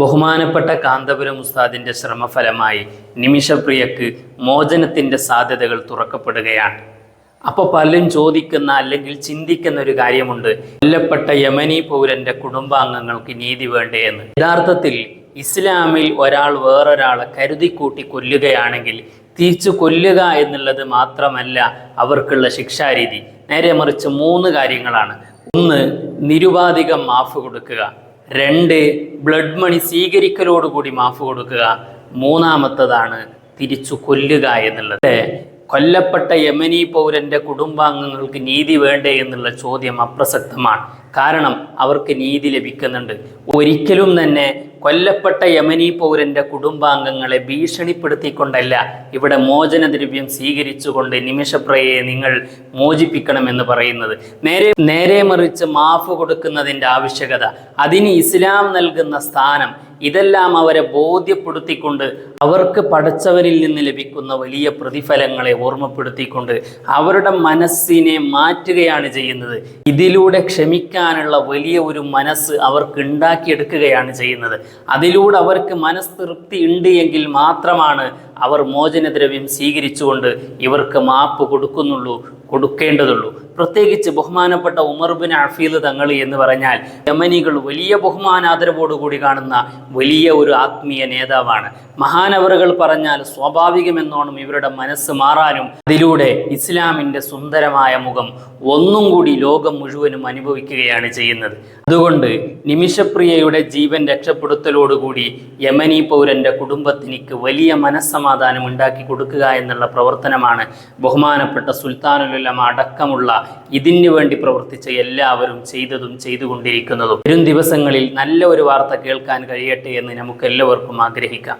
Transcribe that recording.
ബഹുമാനപ്പെട്ട കാന്തപുരം ഉസ്താദിന്റെ ശ്രമഫലമായി നിമിഷപ്രിയക്ക് മോചനത്തിന്റെ സാധ്യതകൾ തുറക്കപ്പെടുകയാണ്. അപ്പോൾ പലരും ചോദിക്കുന്ന അല്ലെങ്കിൽ ചിന്തിക്കുന്ന ഒരു കാര്യമുണ്ട് കൊല്ലപ്പെട്ട യമനി പൗരന്റെ കുടുംബാംഗങ്ങൾക്ക് നീതി വേണ്ടേ എന്ന്. യഥാർത്ഥത്തിൽ ഇസ്ലാമിൽ ഒരാൾ വേറൊരാളെ കരുതിക്കൂട്ടി കൊല്ലുകയാണെങ്കിൽ തിരിച്ചു കൊല്ലുക എന്നുള്ളത് മാത്രമല്ല അവർക്കുള്ള ശിക്ഷാരീതി. നേരെ മറിച്ച് മൂന്ന് കാര്യങ്ങളാണ്. ഒന്ന് നിരുപാധികം മാഫ് കൊടുക്കുക. രണ്ട് ബ്ലഡ് മണി സ്വീകരിക്കലോടുകൂടി മാഫ് കൊടുക്കുക. മൂന്നാമത്തതാണ് തിരിച്ചു കൊല്ലുക എന്നുള്ളത്. കൊല്ലപ്പെട്ട യമനി പൗരന്റെ കുടുംബാംഗങ്ങൾക്ക് നീതി വേണ്ടേ എന്നുള്ള ചോദ്യം അപ്രസക്തമാണ്. കാരണം അവർക്ക് നീതി ലഭിക്കുന്നുണ്ട്. ഒരിക്കലും തന്നെ കൊല്ലപ്പെട്ട യമനി പൗരന്റെ കുടുംബാംഗങ്ങളെ ഭീഷണിപ്പെടുത്തിക്കൊണ്ടല്ല ഇവിടെ മോചനദ്രവ്യം സ്വീകരിച്ചുകൊണ്ട് നിമിഷപ്രയെ നിങ്ങൾ മോചിപ്പിക്കണമെന്ന് പറയുന്നത്. നേരെ നേരെ മറിച്ച് മാഫ് കൊടുക്കുന്നതിന്റെ ആവശ്യകത. അതിന് ഇസ്ലാം നൽകുന്ന സ്ഥാനം ഇതെല്ലാം അവരെ ബോധ്യപ്പെടുത്തിക്കൊണ്ട് അവർക്ക് പഠിച്ചവരിൽ നിന്ന് ലഭിക്കുന്ന വലിയ പ്രതിഫലങ്ങളെ ഓർമ്മപ്പെടുത്തിക്കൊണ്ട് അവരുടെ മനസ്സിനെ മാറ്റുകയാണ് ചെയ്യുന്നത്. ഇതിലൂടെ ക്ഷമിക്കാനുള്ള വലിയ ഒരു മനസ്സ് അവർക്ക് ഉണ്ടാക്കിയെടുക്കുകയാണ് ചെയ്യുന്നത്. അതിലൂടെ അവർക്ക് മനസ്തൃപ്തി ഉണ്ട് എങ്കിൽ മാത്രമാണ് അവർ മോചനദ്രവ്യം സ്വീകരിച്ചുകൊണ്ട് ഇവർക്ക് മാപ്പ് കൊടുക്കുന്നുള്ളൂ. കൊടുക്കേണ്ടതുള്ളൂ. പ്രത്യേകിച്ച് ബഹുമാനപ്പെട്ട ഉമർ ബിൻ അഫീദ് തങ്ങൾ എന്ന് പറഞ്ഞാൽ യമനികൾ വലിയ ബഹുമാനാദരവോടുകൂടി കാണുന്ന വലിയ ഒരു ആത്മീയ നേതാവാണ്. മഹാനവറുകൾ പറഞ്ഞാൽ സ്വാഭാവികമെന്നോണം ഇവരുടെ മനസ്സ് മാറാനും അതിലൂടെ ഇസ്ലാമിന്റെ സുന്ദരമായ മുഖം ഒന്നും കൂടി ലോകം മുഴുവനും അനുഭവിക്കുകയാണ് ചെയ്യുന്നത്. അതുകൊണ്ട് നിമിഷപ്രിയയുടെ ജീവൻ രക്ഷപ്പെടുത്തലോടുകൂടി യമനി പൗരന്റെ കുടുംബത്തിനിക്ക് വലിയ മനസ്സമാധാനം ഉണ്ടാക്കി കൊടുക്കുക എന്നുള്ള പ്രവർത്തനമാണ് ബഹുമാനപ്പെട്ട സുൽത്താനുലുലമ അടക്കമുള്ള ഇതിനു വേണ്ടി പ്രവർത്തിച്ച എല്ലാവരും ചെയ്തതും ചെയ്തുകൊണ്ടിരിക്കുന്നതും. വരും ദിവസങ്ങളിൽ നല്ല ഒരു വാർത്ത കേൾക്കാൻ കഴിയട്ടെ എന്ന് നമുക്ക് എല്ലാവർക്കും ആഗ്രഹിക്കാം.